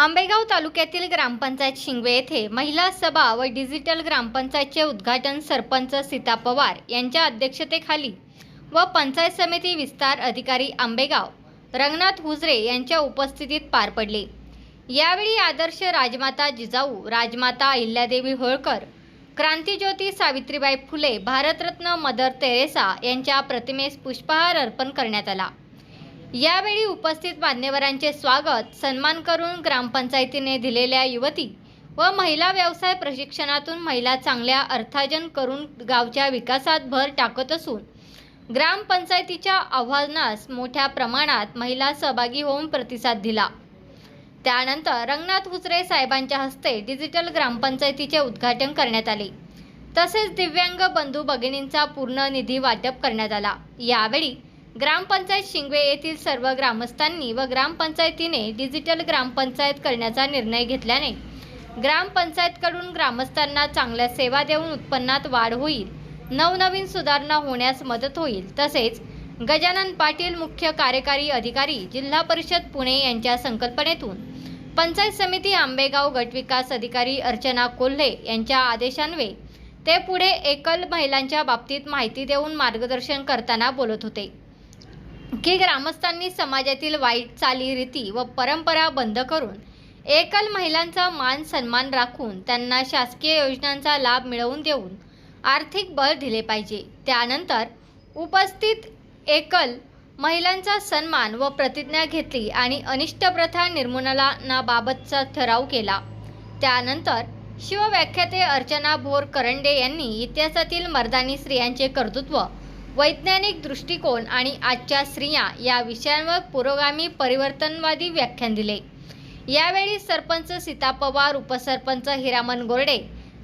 आंबेगाव तालुक्यातील ग्रामपंचायत शिंगवे येथे महिला सभा व डिजिटल ग्रामपंचायतचे उद्घाटन सरपंच सीता पवार यांच्या अध्यक्षतेखाली व पंचायत समिती विस्तार अधिकारी आंबेगाव रंगनाथ हुजरे यांच्या उपस्थितीत पार पडले. यावेळी आदर्श राजमाता जिजाऊ राजमाता अहिल्यादेवी होळकर क्रांतीज्योती सावित्रीबाई फुले भारतरत्न मदर तेरेसा यांच्या प्रतिमेस पुष्पहार अर्पण करण्यात आला. यावेळी उपस्थित मान्यवरांचे स्वागत सन्मान करून ग्रामपंचायतीने दिलेल्या युवती व महिला व्यवसाय प्रशिक्षणातून महिला चांगल्या अर्थार्जन करून गावच्या विकासात भर टाकत असून ग्रामपंचायतीच्या आव्हानास मोठ्या प्रमाणात महिला सहभागी होऊन प्रतिसाद दिला. त्यानंतर रंगनाथ हुसरे साहेबांच्या हस्ते डिजिटल ग्रामपंचायतीचे उद्घाटन करण्यात आले. तसेच दिव्यांग बंधू भगिनींचा पूर्ण निधी वाटप करण्यात आला. यावेळी ग्रामपंचायत शिंगवे येथील सर्व ग्रामस्थांनी व ग्रामपंचायतीने डिजिटल ग्रामपंचायत करण्याचा निर्णय घेतल्याने ग्रामपंचायतकडून ग्रामस्थांना चांगल्या सेवा देऊन उत्पन्नात वाढ होईल नवनवीन सुधारणा होण्यास मदत होईल. तसेच गजानन पाटील मुख्य कार्यकारी अधिकारी जिल्हा परिषद पुणे यांच्या संकल्पनेतून पंचायत समिती आंबेगाव गटविकास अधिकारी अर्चना कोल्हे यांच्या आदेशान्वये ते पुढे एकल महिलांच्या बाबतीत माहिती देऊन मार्गदर्शन करताना बोलत होते. की ग्रामस्थांनी समाजातील वाईट चालीरीती व परंपरा बंद करून एकल महिलांचा मान सन्मान राखून त्यांना शासकीय योजनांचा लाभ मिळवून देऊन आर्थिक बळ दिले पाहिजे. त्यानंतर उपस्थित एकल महिलांचा सन्मान व प्रतिज्ञा घेतली आणि अनिष्ट प्रथा निर्मूलनाबाबतचा ठराव केला. त्यानंतर शिवव्याख्याते अर्चना भोर करंडे यांनी इतिहासातील मर्दानी स्त्रियांचे कर्तृत्व वैज्ञानिक दृष्टिकोन आणि आजच्या स्त्रिया या विषयांवर पुरोगामी परिवर्तनवादी व्याख्यान दिले. यावेळी सरपंच सीता पवार उपसरपंच हिरामन गोरडे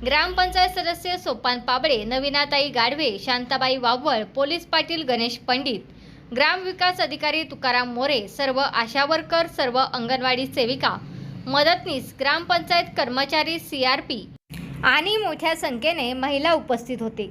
ग्रामपंचायत सदस्य सोपान पाबळे नवीनाताई गाढवे शांताबाई वावळ पोलीस पाटील गणेश पंडित ग्रामविकास अधिकारी तुकाराम मोरे सर्व आशा वर्कर सर्व अंगणवाडी सेविका मदतनीस ग्रामपंचायत कर्मचारी सी आर पी आणि मोठ्या संख्येने महिला उपस्थित होते.